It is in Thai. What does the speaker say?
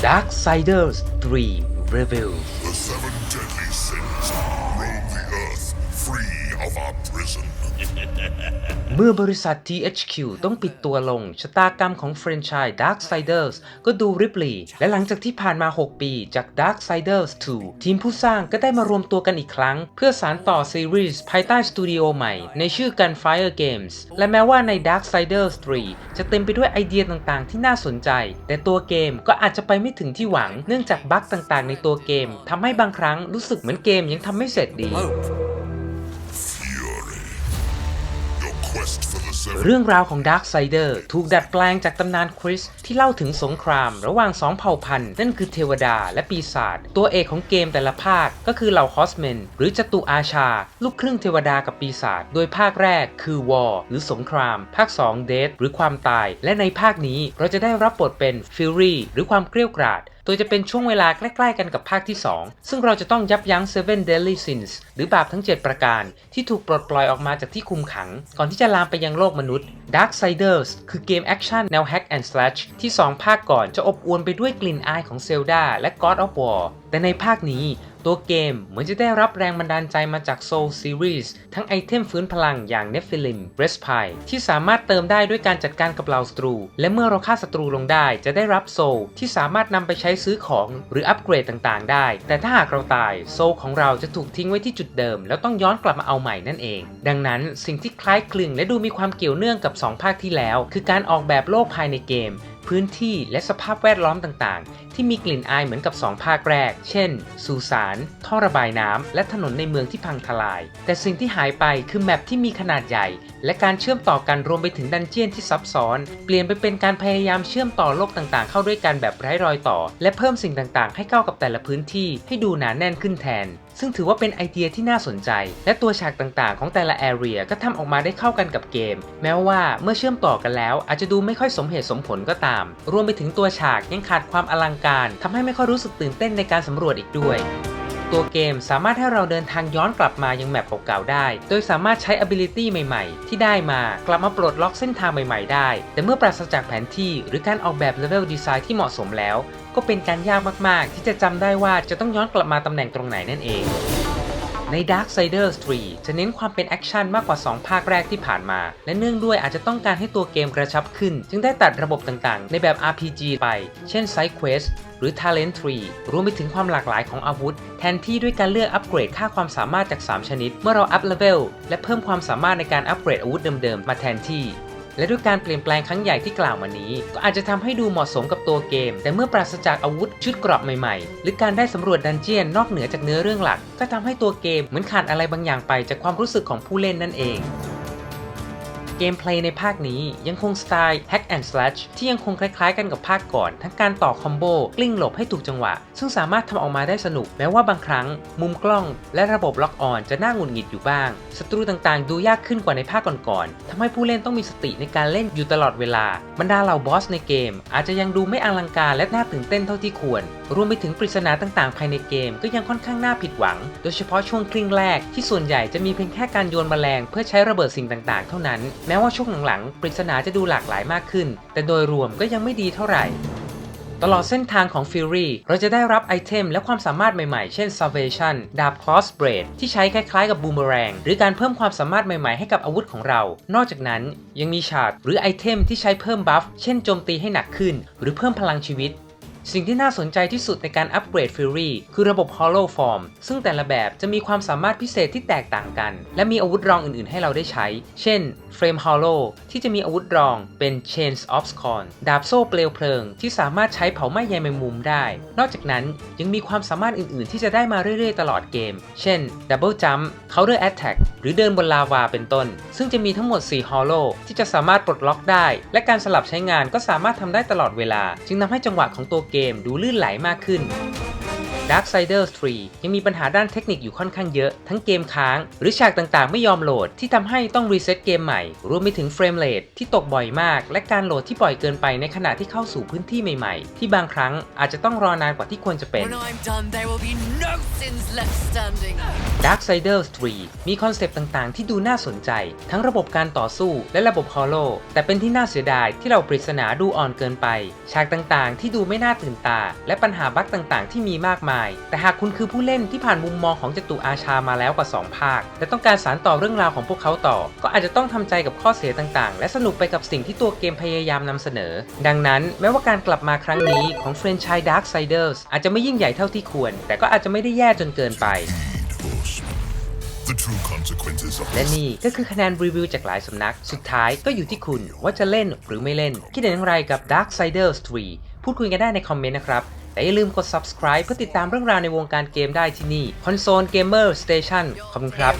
Darksiders 3 Review The seven deadly sins roam the earth free of our. เมื่อบริษัท THQ ต้องปิดตัวลง ชะตากรรมของแฟรนไชส์ Darksiders ก็ดูริบลีและหลังจากที่ผ่านมา 6 ปีจาก Darksiders 2 ทีมผู้สร้างก็ได้มารวมตัวกันอีกครั้ง เพื่อสานต่อซีรีส์ภายใต้สตูดิโอใหม่ ในชื่อ Gunfire Games และแม้ว่าใน Darksiders 3 จะเต็มไปด้วยไอเดียต่างๆ ที่น่าสนใจ แต่ตัวเกมก็อาจจะไปไม่ถึงที่หวัง เนื่องจากบั๊กต่างๆ ในตัวเกมทำให้บางครั้งรู้สึกเหมือนเกมยังทำไม่เสร็จดี เรื่องราวของ Darksider ถูกดัดแปลงจากตำนานคริสที่เล่าถึงสงคราม ระหว่างสองเผ่าพันธุ์นั่นคือเทวดาและปีศาจตัวเอกของเกมแต่ละภาคก็คือเหล่าฮอสเมนหรือจตุอาชา ลูกครึ่งเทวดากับปีศาจโดยภาคแรกคือ War หรือสงคราม ภาค2 Death หรือความตาย และในภาคนี้เราจะได้รับบทเป็น Fury หรือความเกรี้ยวกราด โดยจะเป็นช่วงเวลาใกล้ๆกันกับภาคที่ 2 ซึ่งเราจะต้องยับยั้ง Seven Deadly Sins หรือบาปทั้ง 7 ประการ ที่ถูกปลดปล่อยออกมาจากที่คุมขัง ก่อนที่จะลามไปยังโลกมนุษย์ Darksiders คือเกมแอคชั่นแนว Hack and Slash ที่ 2 ภาคก่อนจะอบอวลไปด้วยกลิ่นอายของ Zelda และ God of War แต่ในภาคนี้ตัวเกมเหมือนจะได้รับแรงบันดาลใจมาจาก Soul Series ทั้งไอเทมฟื้นพลังอย่าง Nephilim Respite ที่สามารถเติมได้ด้วยการจัดการกับเหล่าศัตรู และเมื่อเราฆ่าศัตรูลงได้จะได้รับโซลที่สามารถนำไปใช้ซื้อของหรืออัปเกรดต่างๆ ได้ แต่ถ้าหากเราตายโซลของเราจะถูกทิ้งไว้ที่จุดเดิม แล้วต้องย้อนกลับมาเอาใหม่นั่นเอง ดังนั้นสิ่งที่คล้ายคลึงและดูมีความเกี่ยวเนื่องกับ2 ภาคที่แล้ว คือการออกแบบโลกภายในเกม พื้นที่และสภาพแวดล้อมต่างๆ ที่มีกลิ่นอายเหมือนกับ 2 ภาคแรก เช่น สุสานท่อระบายน้ำ และถนนในเมืองที่พังทลาย แต่สิ่งที่หายไปคือแมปที่มีขนาดใหญ่ และการเชื่อมต่อกันรวมไปถึงดันเจียนที่ซับซ้อน เปลี่ยนไปเป็นการพยายามเชื่อมต่อโลกต่างๆ เข้าด้วยกันแบบไร้รอยต่อ และเพิ่มสิ่งต่างๆ ให้เข้ากับแต่ละพื้นที่ให้ดูหนาแน่นขึ้นแทน ซึ่งถือว่าเป็นไอเดียที่น่าสนใจ และตัวฉากต่างๆ ของแต่ละแอเรียก็ทำออกมาได้เข้ากันกับเกม แม้ว่าเมื่อเชื่อมต่อกันแล้ว อาจจะดูไม่ค่อยสมเหตุสมผลก็ตาม รวมไปถึงตัวฉากยังขาดความอลังการทำให้ไม่ค่อยรู้สึกตื่นเต้นในการสำรวจอีกด้วย ตัวเกมสามารถให้เราเดินทางย้อนกลับมายังแมปเก่าๆได้ โดยสามารถใช้ ability ใหม่ๆ ที่ได้มากลับมาปลดล็อกเส้นทางใหม่ๆ ได้ แต่เมื่อปราศจากแผนที่หรือการออกแบบ level design ที่เหมาะสมแล้ว ก็เป็นการยากมากๆ ที่จะจำได้ว่าจะต้องย้อนกลับมาตำแหน่งตรงไหนนั่นเอง ใน Darksiders 3 จะเน้นความเป็นแอคชั่นมากกว่า 2 ภาคแรกที่ผ่านมา และเนื่องด้วยอาจจะต้องการให้ตัวเกมกระชับขึ้น จึงได้ตัดระบบต่างๆ ในแบบ RPG ไป เช่น Side Quest หรือ Talent Tree รวมไปถึงความหลากหลายของอาวุธ แทนที่ด้วยการเลือกอัปเกรดค่าความสามารถจาก 3 ชนิด เมื่อเราอัพเลเวลและเพิ่มความสามารถในการอัปเกรดอาวุธเดิมๆ มาแทนที่ และด้วยการเปลี่ยนแปลงครั้งใหญ่ที่กล่าวมานี้ ก็อาจจะทำให้ดูเหมาะสมกับตัวเกม แต่เมื่อปราศจากอาวุธชุดกรอบใหม่ๆ หรือการได้สำรวจดันเจียนนอกเหนือจากเนื้อเรื่องหลัก ก็ทำให้ตัวเกมเหมือนขาดอะไรบางอย่างไปจากความรู้สึกของผู้เล่นนั่นเอง เกมเพลย์ในภาคนี้ยังคงสไตล์ Hack and Slash ที่ยังคงคล้ายๆกันกับภาคก่อน ทั้งการต่อคอมโบกลิ้งหลบให้ถูกจังหวะ ซึ่งสามารถทำออกมาได้สนุก แม้ว่าบางครั้ง มุมกล้อง และระบบล็อกออนจะน่าหงุดหงิดอยู่บ้าง ศัตรูต่างๆ ดูยากขึ้นกว่าในภาคก่อนๆทำให้ผู้เล่นต้องมีสติในการเล่นอยู่ตลอดเวลา บรรดาเหล่าบอสในเกม อาจจะยังดูไม่อลังการและน่าตื่นเต้นเท่าที่ควร รวมไปถึงปริศนาต่างๆ ภายในเกมก็ยังค่อนข้างน่าผิดหวัง โดยเฉพาะช่วงครึ่งแรกที่ส่วนใหญ่จะมีเพียงแค่การโยนแมลงเพื่อใช้ระเบิดสิ่งต่างๆ เท่านั้นแม้ว่าช่วงหลังๆ ปริศนาจะดูหลากหลายมากขึ้น แต่โดยรวมก็ยังไม่ดีเท่าไหร่ ตลอดเส้นทางของ Fury เราจะได้รับไอเทมและความสามารถใหม่ๆ เช่น Salvation ดาบ Cross Blade ที่ใช้คล้ายๆกับ Boomerang หรือการเพิ่มความสามารถใหม่ๆให้กับอาวุธของเรา นอกจากนั้นยังมีฉากหรือไอเทมที่ใช้เพิ่มบัฟ เช่นโจมตีให้หนักขึ้น หรือเพิ่มพลังชีวิต สิ่งที่น่าสนใจที่สุดในการอัปเกรด Fury คือระบบ Hollow Form ซึ่งแต่ละแบบจะมีความสามารถพิเศษที่แตกต่างกัน และมีอาวุธรองอื่นๆ ให้เราได้ใช้ เช่น Frame Hollow ที่จะมีอาวุธรองเป็น Chains of Scorn ดาบโซ่เปลวเพลิง ที่สามารถใช้เผาไหม้ใยแมงมุมได้ นอกจากนั้นยังมีความสามารถอื่นๆ ที่จะได้มาเรื่อยๆ ตลอดเกม เช่น Double Jump Counter Attack หรือเดินบนลาวาเป็นต้น ซึ่งจะมีทั้งหมด 4 Hollow ที่จะสามารถปลดล็อกได้ และการสลับใช้งานก็สามารถทำได้ตลอดเวลา จึงทำให้จังหวะของตัวเกเกมดูลื่นไหลมากขึ้น Darksiders 3 ยังมีปัญหาด้านเทคนิคอยู่ค่อนข้างเยอะ ทั้งเกมค้าง หรือฉากต่างๆ ไม่ยอมโหลดที่ทำให้ต้องรีเซ็ตเกมใหม่ รวมไปถึงเฟรมเรทที่ตกบ่อยมาก และการโหลดที่บ่อยเกินไปในขณะที่เข้าสู่พื้นที่ใหม่ๆ ที่บางครั้งอาจจะต้องรอนานกว่าที่ควรจะเป็น When I'm done, there will be no sins left standing. Darksiders 3 มีคอนเซปต์ต่างๆ ที่ดูน่าสนใจ ทั้งระบบการต่อสู้และระบบฮอลโลแต่เป็นที่น่าเสียดายที่เราปริศนาดูอ่อนเกินไป ฉากต่างๆ ที่ดูไม่น่าตื่นตา และปัญหาบั๊กต่างๆ ที่มีมากมายแต่หากคุณคือผู้เล่นที่ผ่านมุมมองของจตุอาชามาแล้วกว่า 2 ภาค และต้องการสานต่อเรื่องราวของพวกเขาต่อ ก็อาจจะต้องทำใจกับข้อเสียต่างๆ และสนุกไปกับสิ่งที่ตัวเกมพยายามนำเสนอ ดังนั้นแม้ว่าการกลับมาครั้งนี้ของแฟรนไชส์ Darksiders อาจจะไม่ยิ่งใหญ่เท่าที่ควร แต่ก็อาจจะไม่ได้แย่จนเกินไป Horseman. The true consequences of และ this นี่ก็คือคะแนนรีวิวจากหลายสำนัก สุดท้ายก็อยู่ที่คุณว่าจะเล่นหรือไม่เล่น คิดเห็นอย่างไรกับ Darksiders 3 พูดคุยกันได้ในคอมเมนต์นะครับ แต่อย่าลืมกด subscribe เพื่อติดตามเรื่องราวในวงการเกมได้ที่นี่ Console Gamer Station ขอบคุณครับ